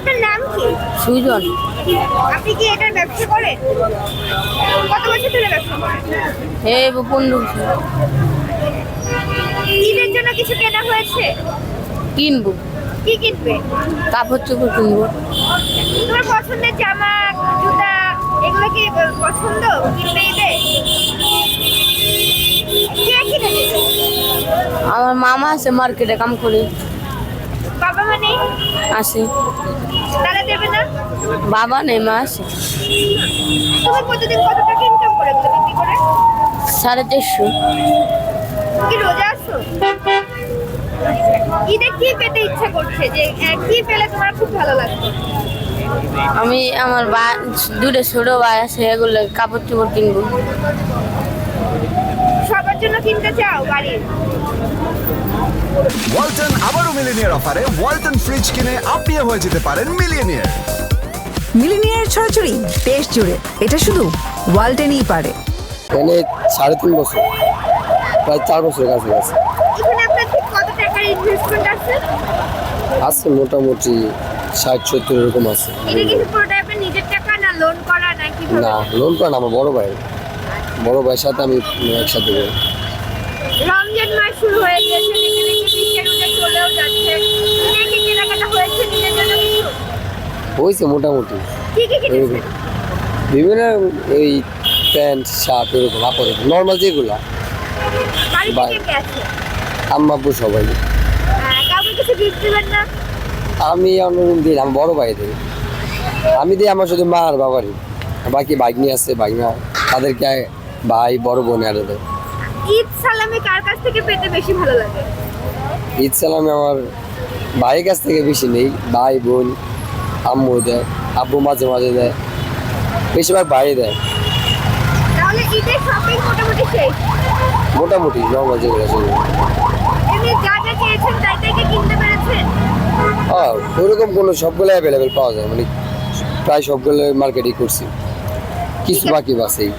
আপনার নাম কি? সুজন। আপনি কি এটার ব্যবসা করেন? কত বছর ধরে ব্যবসা করেন? এই পনেরো বছর। ঈদের জন্য কিছু কেনা হয়েছে? কিনবো। কি কিনবে? কাপড় চোপড় কিনবো। তোমার পছন্দের জামা জুতা এগুলো কি পছন্দ কিনবে ঈদে আমার মামা আছে মার্কেটে কাম করে। আসে তারা দেবে না? বাবা নেই মা আছে তুমি প্রতিদিন কত টাকা ইনকাম করে? বিক্রি করে? সাড়ে চারশো। কি রোজা আছো? ঈদে কি পেতে ইচ্ছা করছে? যে কি পেলে তোমার খুব ভালো লাগবে? আমি আমার বা দুটো ছোট ভাই আছে এগুলো কাপড় চোপড় কিনবো। সবার জন্য কিনতে চাও বাড়ির ওয়ালটন আবারও মিলিনিয়ার অফারে ওয়ালটন ফ্রিজ কিনে আপনিও হয়ে যেতে পারেন মিলিয়নিয়ার মিলিনিয়ার ছড়াছড়ি দেশ জুড়ে। এটা শুধু ওয়ালটেনই পারে। এখানে সাড়ে তিন বছর প্রায় চার বছর কাছাকাছি। এখানে আপনার ঠিক কত টাকার ইনভেস্টমেন্ট আছে? আছে মোটামুটি ষাট সত্তর এরকম আছে। এটা কিন্তু পুরোটা আপনার নিজের টাকা না লোন করা না না লোন করেন আমার বড় ভাই। বড় ভাইয়ের সাথে আমি একসাথে করি রমজান মাস শুরু হয়ে গেছে দেখে দেখে বৃষ্টির উঠে চলেও যাচ্ছে। কেনাকাটা হয়েছে নিজের জন্য কিছু? হয়েছে মোটামুটি। বিভিন্ন এই প্যান্ট শার্ট এরকম আপাতত নর্মাল যেগুলো। আম্মা আব্বু সবাই। না? আমি অন্যরকম দিই আমার বড় ভাই দিই আমি দিই আমার শুধু মা আর বাবারই বাকি বাইকনি আছে বাইকনা তাদেরকে ভাই বড় বোন আরে দেয় ঈদ সালামে কার কাছ থেকে পেতে বেশি ভালো লাগে? ঈদ সালামে আমার ভাইয়ের কাছ থেকে বেশি নেই ভাই বোন আম্মু দেয় আব্বু মাঝে মাঝে দেয় বেশিরভাগ ভাই দেয়। তাহলে ঈদের শপিং মোটামুটি শেষ? মোটামুটি নর্মাল যেগুলো সেগুলো এমনি যা যা চেয়েছেন তাই তাই কি কিনতে পেরেছেন? হ্যাঁ ওইরকম কোনো সবগুলো অ্যাভেলেবেল পাওয়া যায়। মানে প্রায় সবগুলো মার্কেটই করছি। কিছু বাকি বাসেই।